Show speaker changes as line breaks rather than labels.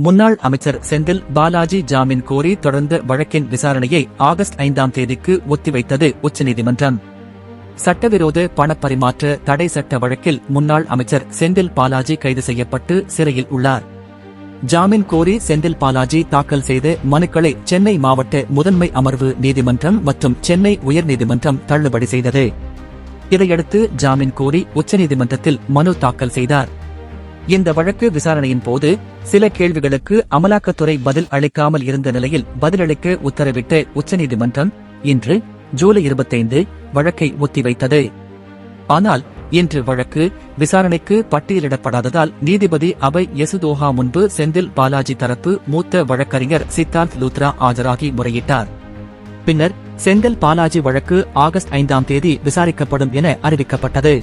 முன்னாள் அமைச்சர் செந்தில் பாலாஜி ஜாமீன் கோரி தொடர்ந்த வழக்கின் விசாரணையை ஆகஸ்ட் ஐந்தாம் தேதிக்கு ஒத்திவைத்தது உச்சநீதிமன்றம். சட்டவிரோத பணப்பரிமாற்ற தடை சட்ட வழக்கில் முன்னாள் அமைச்சர் செந்தில் பாலாஜி கைது செய்யப்பட்டு சிறையில் உள்ளார். ஜாமீன் கோரி செந்தில் பாலாஜி தாக்கல் செய்த மனுக்களை சென்னை மாவட்ட முதன்மை அமர்வு நீதிமன்றம் மற்றும் சென்னை உயர்நீதிமன்றம் தள்ளுபடி செய்தது. இதையடுத்து ஜாமீன் கோரி உச்சநீதிமன்றத்தில் மனு தாக்கல் செய்தார். இந்த வழக்கு விசாரணையின் போது சில கேள்விகளுக்கு அமலாக்கத்துறை பதில் அளிக்காமல் இருந்த நிலையில் பதிலளிக்க உத்தரவிட்ட உச்சநீதிமன்றம் இன்று ஜூலை இருபத்தைந்து வழக்கை ஒத்திவைத்தது. ஆனால் இன்று வழக்கு விசாரணைக்கு பட்டியலிடப்படாததால் நீதிபதி அபய் யசுதோஹா முன்பு செந்தில் பாலாஜி தரப்பு மூத்த வழக்கறிஞர் சித்தார்த் லூத்ரா ஆஜராகி முறையிட்டார். பின்னர் செந்தில் பாலாஜி வழக்கு ஆகஸ்ட் ஐந்தாம் தேதி விசாரிக்கப்படும் என அறிவிக்கப்பட்டது.